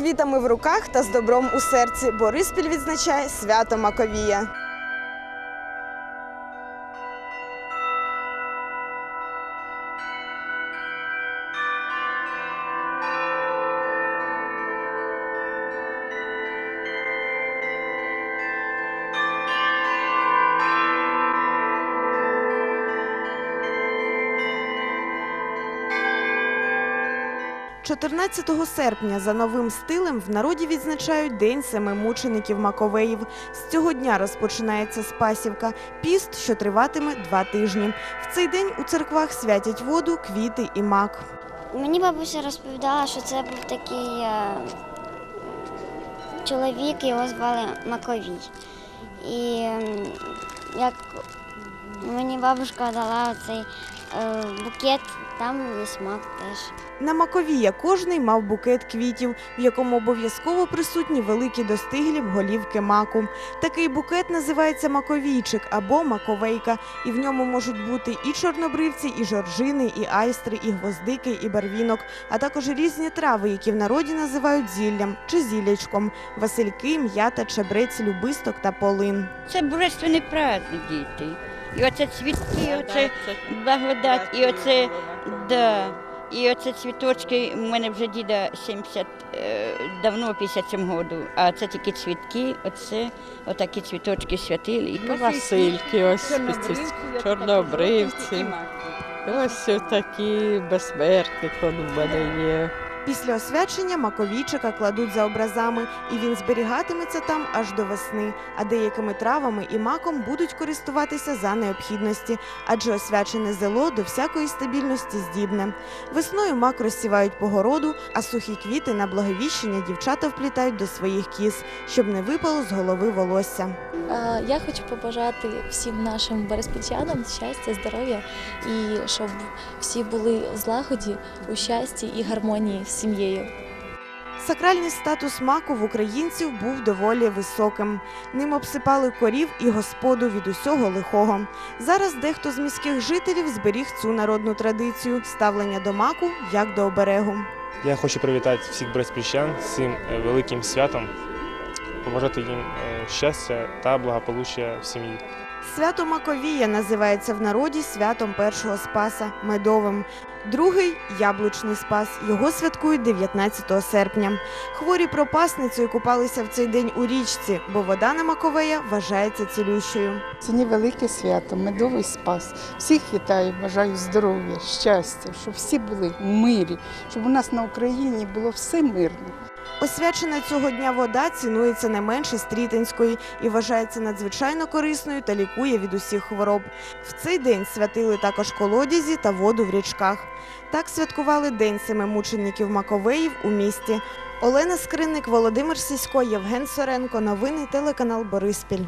квітами в руках та з добром у серці Бориспіль відзначає свято Маковія. – 14 серпня за новим стилем в народі відзначають День семи мучеників Маковеїв. З цього дня розпочинається Спасівка – піст, що триватиме два тижні. В цей день у церквах святять воду, квіти і мак. Мені бабуся розповідала, що це був такий е, чоловік, його звали Маковій. І як мені бабушка дала цей е, букет, там є смак теж. На Маковія кожний мав букет квітів, в якому обов'язково присутні великі достиглі голівки маку. Такий букет називається маковійчик або маковейка, і в ньому можуть бути і чорнобривці, і жоржини, і айстри, і гвоздики, і барвінок, а також різні трави, які в народі називають зіллям чи зіллячком, васильки, м'ята, чебрець, любисток та полин. Це божественний праздник, діти. І оце цвітки, оце благодать, і оце, да, і оце цвіточки. У мене вже діда 70, е, давно 57 году, а це тільки цвітки, оце, отакі цвіточки святили. І Ну, Васильки, ось чорнобривці. Ось такі безсмертник он у мене є. Після освячення маковійчика кладуть за образами, і він зберігатиметься там аж до весни. А деякими травами і маком будуть користуватися за необхідності, адже освячене зело до всякої стабільності здібне. Весною мак розсівають по городу, а сухі квіти на благовіщення дівчата вплітають до своїх кіз, щоб не випало з голови волосся. Я хочу побажати всім нашим береспільчанам щастя, здоров'я і щоб всі були в злагоді, у щасті і гармонії сім'єю. Сакральний статус маку в українців був доволі високим. Ним обсипали корів і господу від усього лихого. Зараз дехто з міських жителів зберіг цю народну традицію ставлення до маку як до оберегу. Я хочу привітати всіх братспільчан з цим е, великим святом, побажати їм е, щастя та благополуччя в сім'ї. Свято Маковія називається в народі святом першого спаса медовим. Другий яблучний спас. Його святкують 19 серпня. Хворі пропасницею купалися в цей день у річці, бо вода на Маковея вважається цілющою. Це невелике свято, медовий спас. Всіх вітаю, бажаю здоров'я, щастя, щоб всі були в мирі, щоб у нас на Україні було все мирно. Освячена цього дня вода цінується не менше стрітинської і вважається надзвичайно корисною та лікує від усіх хвороб. В цей день святили також колодязі та воду в річках. Так святкували День семимучеників Маковеїв у місті. Олена Скринник, Володимир Сісько, Євген Соренко. Новини телеканал Бориспіль.